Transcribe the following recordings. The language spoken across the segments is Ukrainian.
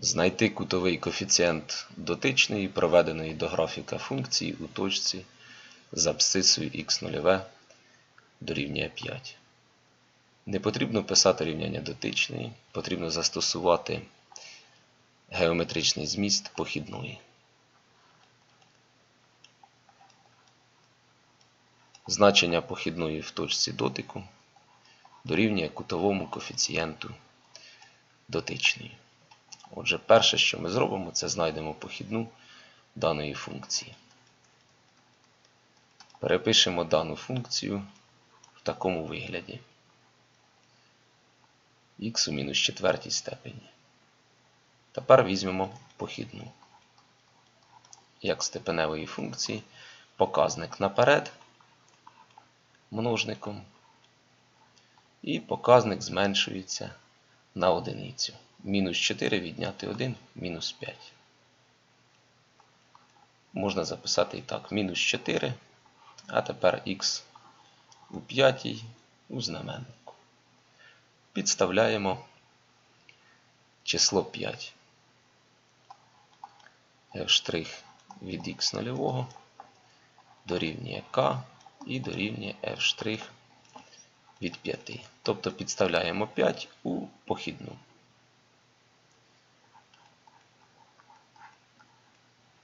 Знайти кутовий коефіцієнт дотичної, проведеної до графіка функції у точці з абсцисою х0 дорівнює 5. Не потрібно писати рівняння дотичної, потрібно застосувати геометричний зміст похідної. Значення похідної в точці дотику дорівнює кутовому коефіцієнту дотичної. Отже, перше, що ми зробимо, це знайдемо похідну даної функції. Перепишемо дану функцію в такому вигляді. х у мінус четвертій степені. Тепер візьмемо похідну. Як степеневої функції, показник наперед множником, і показник зменшується на одиницю. Мінус 4 відняти 1, мінус 5. Можна записати і так, мінус 4, а тепер х у п'ятій у знаменнику. Підставляємо число 5. f' від х0 дорівнює k і дорівнює f' від 5. Тобто підставляємо 5 у похідну.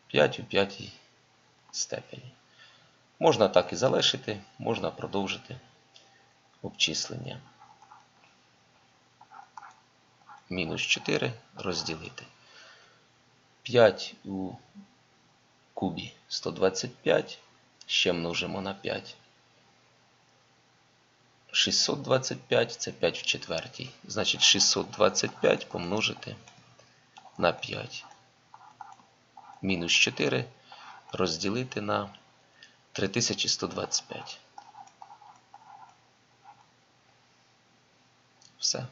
5 у п'ятій степені. Можна так і залишити, можна продовжити обчислення. Мінус 4 розділити. 5 у кубі 125, ще множимо на 5. 625 це 5 в четвертій. Значить 625 помножити на 5 мінус 4 розділити на 3125. Все.